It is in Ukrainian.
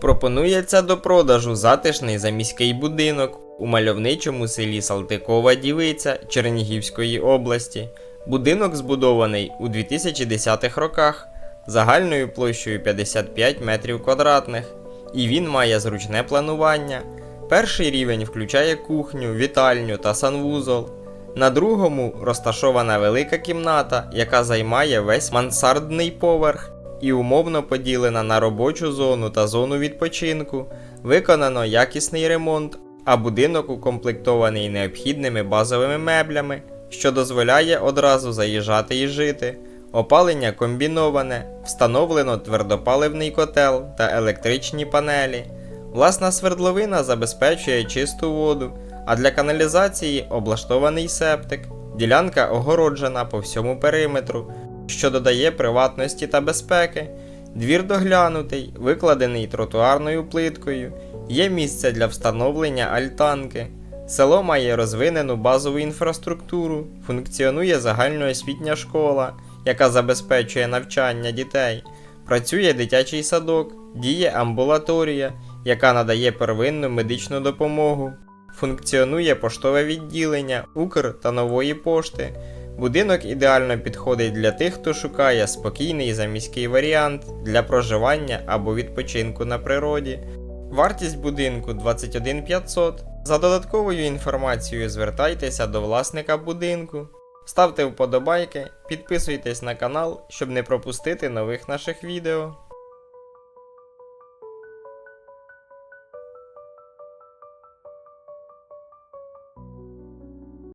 Пропонується до продажу затишний заміський будинок у мальовничому селі Салтикова Дівиця Чернігівської області. Будинок збудований у 2010-х роках загальною площею 55 метрів квадратних, і він має зручне планування. Перший рівень включає кухню, вітальню та санвузол. На другому розташована велика кімната, яка займає весь мансардний поверх і умовно поділена на робочу зону та зону відпочинку. Виконано якісний ремонт, а будинок укомплектований необхідними базовими меблями, що дозволяє одразу заїжджати і жити. Опалення комбіноване, встановлено твердопаливний котел та електричні панелі. Власна свердловина забезпечує чисту воду, а для каналізації облаштований септик. Ділянка огороджена по всьому периметру, що додає приватності та безпеки. Двір доглянутий, викладений тротуарною плиткою, є місце для встановлення альтанки. Село має розвинену базову інфраструктуру, функціонує загальноосвітня школа, яка забезпечує навчання дітей. Працює дитячий садок, діє амбулаторія, яка надає первинну медичну допомогу. Функціонує поштове відділення, Укр та нової пошти. Будинок ідеально підходить для тих, хто шукає спокійний заміський варіант для проживання або відпочинку на природі. Вартість будинку 21500. За додатковою інформацією звертайтеся до власника будинку. Ставте вподобайки, підписуйтесь на канал, щоб не пропустити нових наших відео.